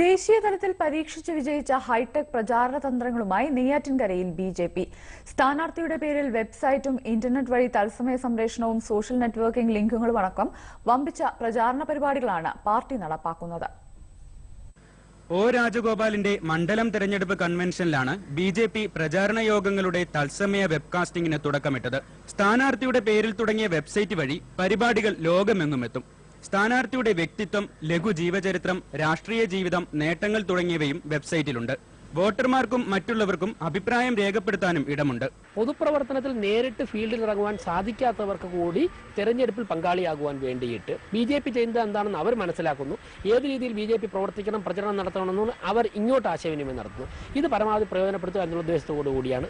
ദേശീയ തലത്തിൽ പരീക്ഷിച്ച് വിജയിച്ച ഹൈടെക് പ്രചാരണ തന്ത്രങ്ങളുമായി നെയ്യാറ്റിൻകരയിൽ ബി ജെ പി. സ്ഥാനാർത്ഥിയുടെ പേരിൽ വെബ്സൈറ്റും ഇന്റർനെറ്റ് വഴി തത്സമയ സംപ്രേഷണവും സോഷ്യൽ നെറ്റ്വർക്കിംഗ് ലിങ്കുകളും അടക്കം വമ്പിച്ച പ്രചാരണ പരിപാടികളാണ് പാർട്ടി നടപ്പാക്കുന്നത്. ഒ രാജഗോപാലിന്റെ മണ്ഡലം തെരഞ്ഞെടുപ്പ് കൺവെൻഷനിലാണ് ബി ജെ പി പ്രചാരണ യോഗങ്ങളുടെ തത്സമയ വെബ്കാസ്റ്റിംഗിന് തുടക്കമിട്ടത്. സ്ഥാനാർത്ഥിയുടെ പേരിൽ തുടങ്ങിയ വെബ്സൈറ്റ് വഴി പരിപാടികൾ ലോകമെങ്ങും എത്തും സ്ഥാനാർത്ഥിയുടെ വ്യക്തിത്വം ലഘു ജീവചരിത്രം രാഷ്ട്രീയ ജീവിതം നേട്ടങ്ങൾ തുടങ്ങിയവയും വെബ്സൈറ്റിലുണ്ട്. വോട്ടർമാർക്കും മറ്റുള്ളവർക്കും അഭിപ്രായം രേഖപ്പെടുത്താനും ഇടമുണ്ട്. പൊതുപ്രവർത്തനത്തിൽ നേരിട്ട് ഫീൽഡിൽ ഇറങ്ങുവാൻ സാധിക്കാത്തവർക്ക് കൂടി തെരഞ്ഞെടുപ്പിൽ പങ്കാളിയാകുവാൻ വേണ്ടിയിട്ട് ബി ജെ പി ചെയ്യുന്നത് എന്താണെന്ന് അവർ മനസ്സിലാക്കുന്നു. ഏത് രീതിയിൽ ബി ജെ പി പ്രവർത്തിക്കണം പ്രചരണം നടത്തണമെന്ന് അവർ ഇങ്ങോട്ട് ആശയവിനിമയം നടത്തുന്നു. ഇത് പരമാവധി പ്രയോജനപ്പെടുത്തുക എന്നുള്ള ഉദ്ദേശത്തോടു കൂടിയാണ്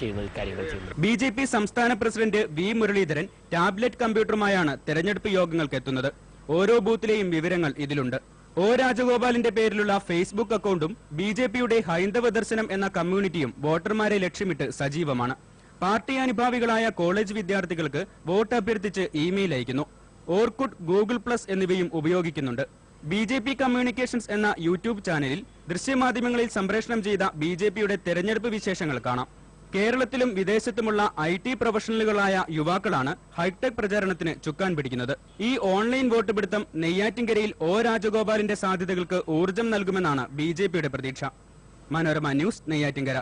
ചെയ്യുന്നത് ഈ കാര്യങ്ങൾ ചെയ്യുന്നത്. ബി ജെ പി സംസ്ഥാന പ്രസിഡന്റ് വി മുരളീധരൻ ടാബ്ലറ്റ് കമ്പ്യൂട്ടറുമായാണ് തെരഞ്ഞെടുപ്പ് യോഗങ്ങൾക്ക് എത്തുന്നത്. ഓരോ ബൂത്തിലെയും വിവരങ്ങൾ ഇതിലുണ്ട്. ഒ രാജഗോപാലിന്റെ പേരിലുള്ള ഫേസ്ബുക്ക് അക്കൗണ്ടും ബി ജെ പിയുടെ ഹൈന്ദവ ദർശനം എന്ന കമ്മ്യൂണിറ്റിയും വോട്ടർമാരെ ലക്ഷ്യമിട്ട് സജീവമാണ്. പാർട്ടി അനുഭാവികളായ കോളേജ് വിദ്യാർത്ഥികൾക്ക് വോട്ട് അഭ്യർത്ഥിച്ച് ഇമെയിൽ അയക്കുന്നു. ഓർക്കുഡ് ഗൂഗിൾ പ്ലസ് എന്നിവയും ഉപയോഗിക്കുന്നുണ്ട്. ബി ജെ പി കമ്മ്യൂണിക്കേഷൻസ് എന്ന യൂട്യൂബ് ചാനലിൽ ദൃശ്യമാധ്യമങ്ങളിൽ സംപ്രേഷണം ചെയ്ത ബി ജെ പിയുടെ തെരഞ്ഞെടുപ്പ് വിശേഷങ്ങൾ കാണാം. കേരളത്തിലും വിദേശത്തുമുള്ള ഐ ടി പ്രൊഫഷണലുകളായ യുവാക്കളാണ് ഹൈടെക് പ്രചാരണത്തിന് ചുക്കാൻ പിടിക്കുന്നത്. ഈ ഓൺലൈൻ വോട്ട് പിടുത്തം നെയ്യാറ്റിൻകരയിൽ ഒ രാജഗോപാലിന്റെ സാധ്യതകൾക്ക് ഊർജം നൽകുമെന്നാണ് ബി പ്രതീക്ഷ. മനോരമ ന്യൂസ് നെയ്യാറ്റിൻകര.